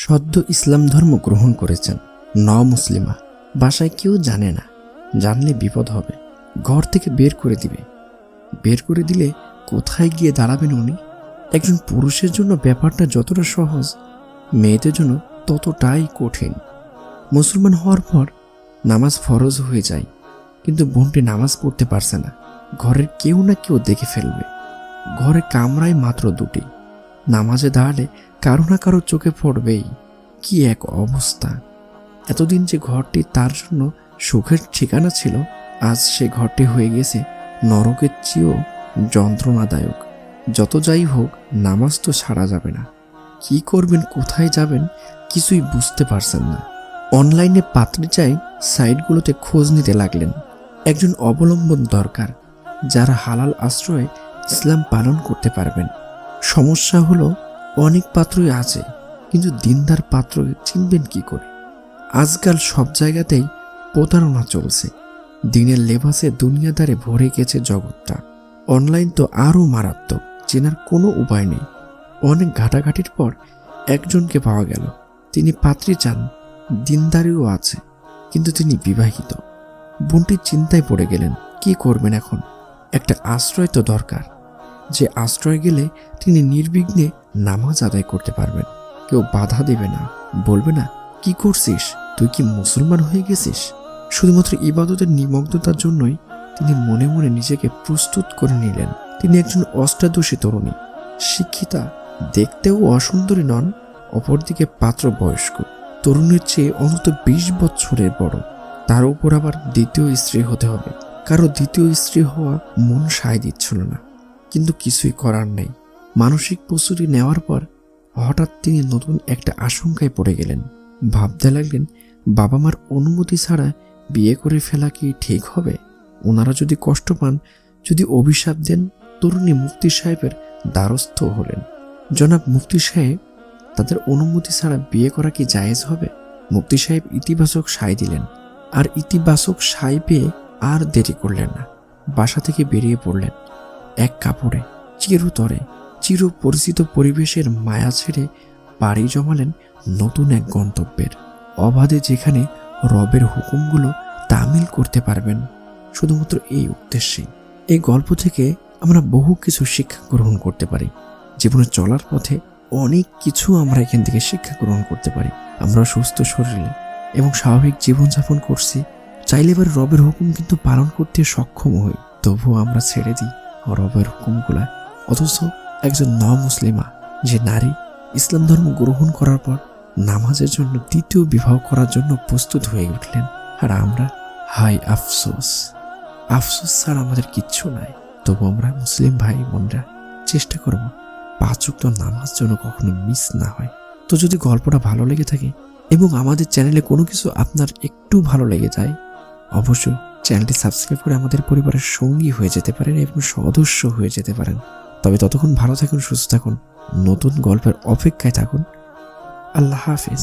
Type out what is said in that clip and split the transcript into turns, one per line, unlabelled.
সদ্য ইসলাম ধর্ম গ্রহণ করেছেন। ন মুসলিমা, বাসায় কেউ জানে না। জানলে বিপদ হবে। ঘর থেকে বের করে দিবে। বের করে দিলে কোথায় গিয়ে দাঁড়াবেন উনি? একজন পুরুষের জন্য ব্যাপারটা যতটা সহজ, মেয়েদের জন্য ততটাই কঠিন। মুসলমান হওয়ার পর নামাজ ফরজ হয়ে যায়, কিন্তু বোনটি নামাজ পড়তে পারছে না। ঘরের কেউ না কেউ দেখে ফেলবে। ঘরে কামরায় মাত্র দুটি। নামাজে দাঁড়ালে কারও না কারও চোখে পড়বেই। কি এক অবস্থা। এতদিন যে ঘরটি তার জন্য সুখের ঠিকানা ছিল, আজ সে ঘরটি হয়ে গেছে নরকের চেয়েও যন্ত্রণাদায়ক। যত যাই হোক, নামাজ তো ছাড়া যাবে না। কি করবেন, কোথায় যাবেন, কিছুই বুঝতে পারছেন না। অনলাইনে পাত্রী চাই সাইটগুলোতে খোঁজ নিতে লাগলেন। একজন অবলম্বন দরকার, যারা হালাল আশ্রয়ে ইসলাম পালন করতে পারবেন। সমস্যা হলো অনেক পাত্রই আছে, কিন্তু দিনদার পাত্র চিনবেন কি করে? আজকাল সব জায়গাতেই প্রতারণা চলছে। দিনের লেবাসে দুনিয়াদারে ভরে গেছে জগৎটা। অনলাইন তো আরও মারাত্মক, চেনার কোনো উপায় নেই। অনেক ঘাটাঘাটির পর একজনকে পাওয়া গেল। তিনি পাত্রী চান, দিনদারিও আছে, কিন্তু তিনি বিবাহিত। বোনটি চিন্তায় পড়ে গেলেন, কি করবেন এখন? একটা আশ্রয় তো দরকার। যে আশ্রয় গেলে তিনি নির্বিঘ্নে নামাজ আদায় করতে পারবেন। কেউ বাধা দেবে না। বলবে না, কি করছিস? তুই কি মুসলমান হয়ে গেছিস? শুধুমাত্র ইবাদতের নিমগ্নতার জন্যই তিনি মনে মনে নিজেকে প্রস্তুত করে নিলেন। তিনি একজন অষ্টাদশী তরুণী। শিক্ষিতা দেখতেও অসুন্দরী নন, অপরদিকে পাত্র বয়স্ক তরুণীর চেয়ে অন্তত বিশ বছরের বড়। তার উপর আবার দ্বিতীয় স্ত্রী হতে হবে। কারও দ্বিতীয় স্ত্রী হওয়া মন সায় দিচ্ছিল না। কিন্তু কিছুই করার নেই। মানসিক প্রস্তুতি নেওয়ার পর হঠাৎ তিনি নতুন একটা আশঙ্কায় পড়ে গেলেন। ভাবতে লাগলেন বাবা মার অনুমতি ছাড়া বিয়ে করে ফেলা কি ঠিক হবে? ওনারা যদি কষ্ট পান, যদি অভিশাপ দেন, তরুণী মুফতি সাহেবের দ্বারস্থ হলেন। জনাব মুফতি সাহেব, তাদের অনুমতি ছাড়া বিয়ে করা কি জায়েজ হবে? মুফতি সাহেব ইতিবাচক সায় দিলেন, আর ইতিবাচক সায় পেয়ে আর দেরি করলেন না। বাসা থেকে বেরিয়ে পড়লেন। এক কাপড়ে, চিরতরে চির পরিচিত পরিবেশের মায়া ছেড়ে পাড়ি জমালেন নতুন এক গন্তব্যের। অবাধে যেখানে রবের হুকুমগুলো তামিল করতে পারবেন, শুধুমাত্র এই উদ্দেশ্যে। এই গল্প থেকে আমরা বহু কিছু শিক্ষা গ্রহণ করতে পারি। জীবনে চলার পথে অনেক কিছু আমরা এখান থেকে শিক্ষা গ্রহণ করতে পারি। আমরা সুস্থ শরীরে এবং স্বাভাবিক জীবনযাপন করছি, চাইলে এবার রবের হুকুম কিন্তু পালন করতে সক্ষম হই। তবুও আমরা ছেড়ে দিই। রবের হুকুমগুলা। অথচ একজন ন মুসলিমা যে নারী ইসলাম ধর্ম গ্রহণ করার পর নামাজের জন্য দ্বিতীয় বিবাহ করার জন্য প্রস্তুত হয়ে উঠলেন, আর আমরা, হাই আফসোস। আফসোস ছাড়া আমাদের কিচ্ছু নাই। তবু আমরা মুসলিম ভাই বোনরা চেষ্টা করব পাঁচ উক্ত নামাজ যেন কখনো মিস না হয়। তো যদি গল্পটা ভালো লেগে থাকে এবং আমাদের চ্যানেলে কোনো কিছু আপনার একটু ভালো লেগে যায়, অবশ্যই চ্যানেলটি সাবস্ক্রাইব করে আমাদের পরিবারের সঙ্গী হয়ে যেতে পারেন এবং সদস্য হয়ে যেতে পারেন। তবে ততক্ষণ ভালো থাকুন, সুস্থ থাকুন, নতুন গল্পের অপেক্ষায় থাকুন। আল্লাহ হাফিজ।